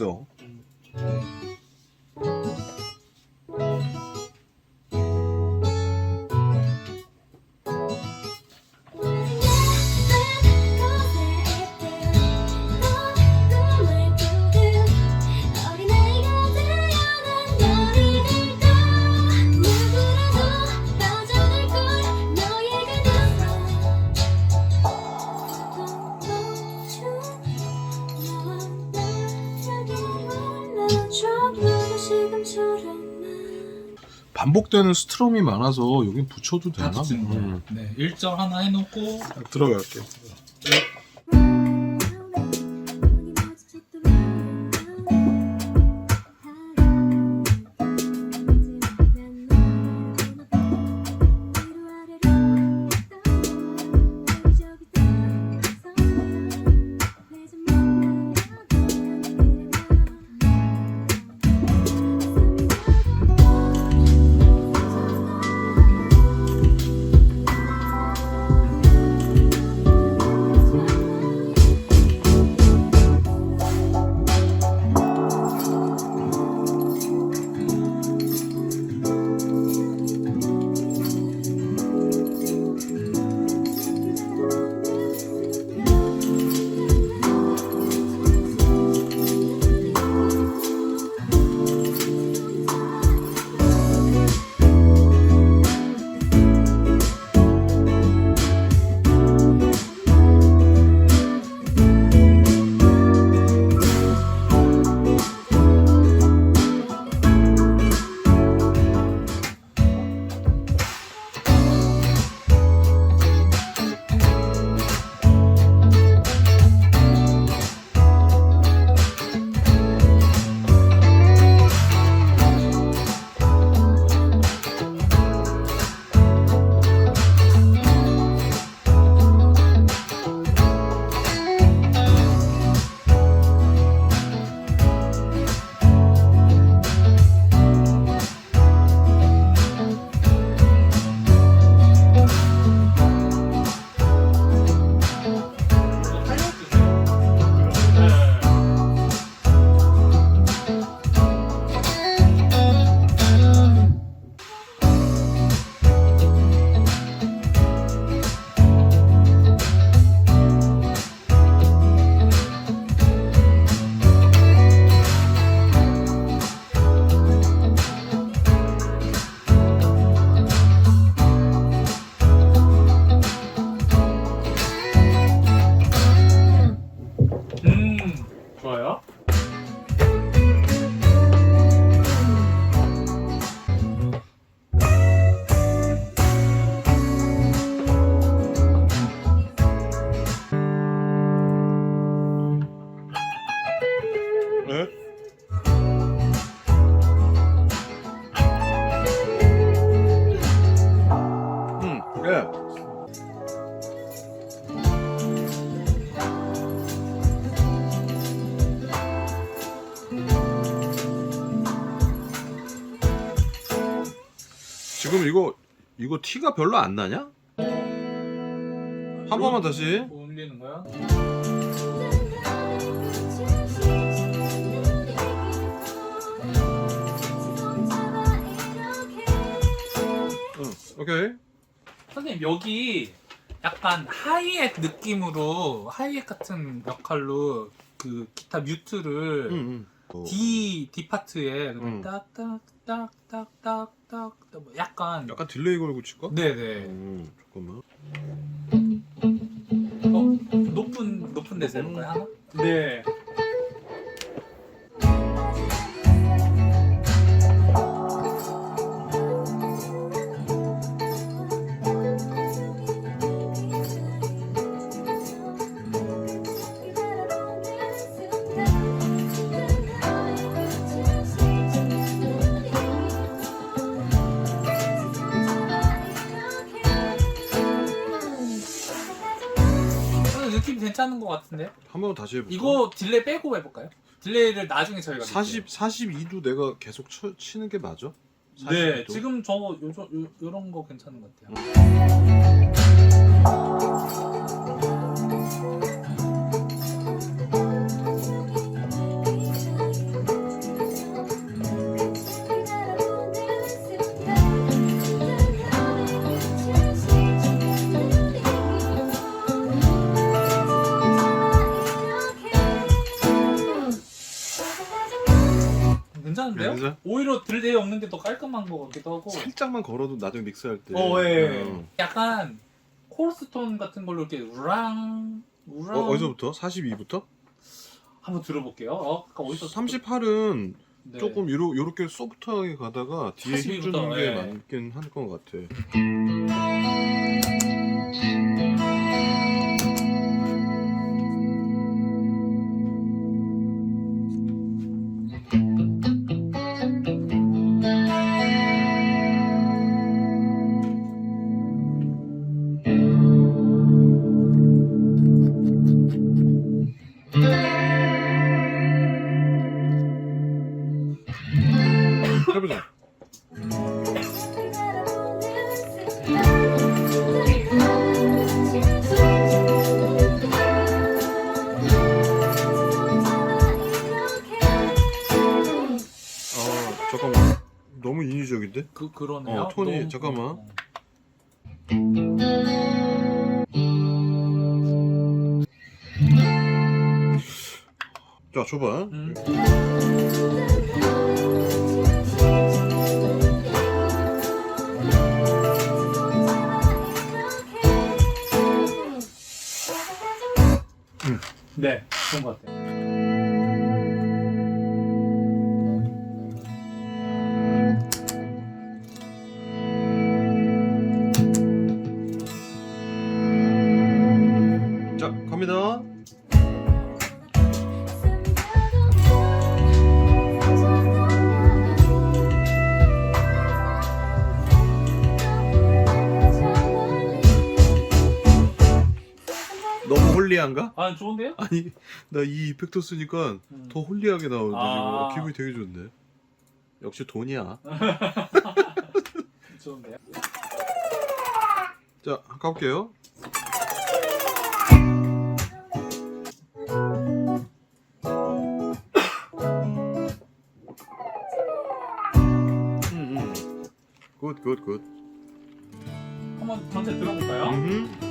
틀어 반복되는 스트럼이 많아서 여긴 붙여도 되나? 하트 친 음. 네, 1절 하나 해놓고 들어갈게. 음 좋아요 지금 이거 이거 티가 별로 안 나냐? 한 번만 다시. 올리는 거야? 응, 오케이. 선생님 여기 약간 하이햇 느낌으로 하이햇 같은 역할로 그 기타 뮤트를 응, 응. 어, D D 파트에 음. 딱딱딱딱딱딱 뭐 약간 약간 딜레이 걸고 칠까? 네네 음, 잠깐만. 어 높은 높은 데서 해볼까요 하나? 네 괜찮은 것 같은데 한번 다시 해볼까? 이거 딜레이 빼고 해볼까요? 딜레이를 나중에 저희가 40 42도 내가 계속 쳐, 치는 게 맞아? 네 42도? 지금 저 요, 요, 요런 거 괜찮은 것 같아요 오히려 들레 없는데 더 깔끔한 거 같기도 하고 살짝만 걸어도 나중에 믹스할 때. 어, 예. 어. 약간 콜스톤 같은 걸로 이렇게 우랑 우랑 어, 어디서부터? 42부터? 한번 들어볼게요. 어, 아까 어디서 38은 네. 조금 요러, 요렇게 소프트하게 가다가 뒤에 42 힘주는 게 예. 맞긴 할것 같아. 그 그러네요. 어, 톤이- 너무- 잠깐만. 어. 자 줘봐. 음. 네, 그런 것 같아요. 홀리한가? 아 좋은데요? 아니 나 이 이펙터 쓰니까 음. 더 홀리하게 나오는데 아. 지금 기분이 되게 좋네. 역시 돈이야. 좋은데요? 자 가볼게요. 굿굿 굿. 한번 전체 들어볼까요? 음.